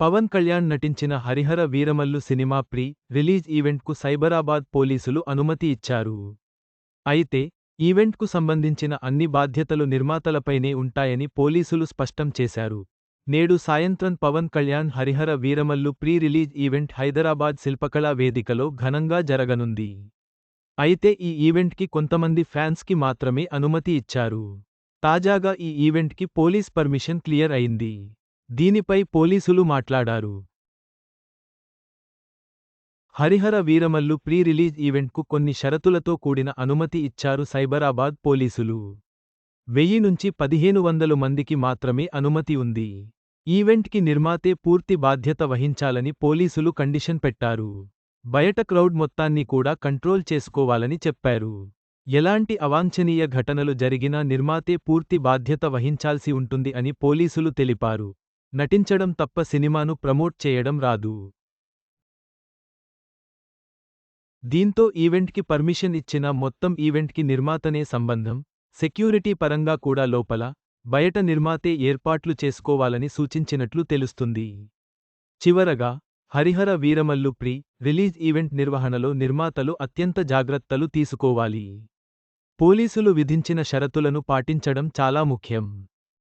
పవన్ కళ్యాణ్ నటించిన Harihara Veeramallu cinema pre release ఈవెంట్కు Cyberabad పోలీసులు అనుమతి ఇచ్చారు. అయితే ఈవెంట్కు సంబంధించిన అన్ని బాధ్యతలు నిర్మాతలపైనే ఉంటాయని పోలీసులు స్పష్టం చేశారు. నేడు సాయంత్రం Pawan Kalyan Harihara Veeramallu pre release event Hyderabad Shilpakala వేదికలో ఘనంగా జరగనుంది. అయితే ఈ ఈవెంట్కి కొంతమంది ఫ్యాన్స్కి మాత్రమే అనుమతి ఇచ్చారు. తాజాగా ఈ ఈవెంట్కి పోలీస్ పర్మిషన్ క్లియర్ అయింది. దీనిపై పోలీసులు మాట్లాడారు. హరిహర వీరమల్లు ప్రీ రిలీజ్ ఈవెంట్కు కొన్ని షరతులతో కూడిన అనుమతి ఇచ్చారు సైబరాబాద్ పోలీసులు. వెయ్యి నుంచి పదిహేను వందలు మందికి మాత్రమే అనుమతి ఉంది. ఈవెంట్కి నిర్మాతే పూర్తి బాధ్యత వహించాలని పోలీసులు కండిషన్ పెట్టారు. బయట క్రౌడ్ మొత్తాన్ని కూడా కంట్రోల్ చేసుకోవాలని చెప్పారు. ఎలాంటి అవాంఛనీయ ఘటనలు జరిగినా నిర్మాతే పూర్తి బాధ్యత వహించాల్సి ఉంటుంది అని పోలీసులు తెలిపారు. నటించడం తప్ప సినిమాను ప్రమోట్ చేయడం రాదు. దీంతో ఈవెంట్కి పర్మిషన్ ఇచ్చిన మొత్తం ఈవెంట్కి నిర్మాతనే సంబంధం. సెక్యూరిటీ పరంగా కూడా లోపల బయట నిర్మాతే ఏర్పాట్లు చేసుకోవాలని సూచించినట్లు తెలుస్తుంది. చివరగా Harihara Veeramallu pre release event నిర్వహణలో నిర్మాతలు అత్యంత జాగ్రత్తలు తీసుకోవాలి. పోలీసులు విధించిన షరతులను పాటించడం చాలా ముఖ్యం.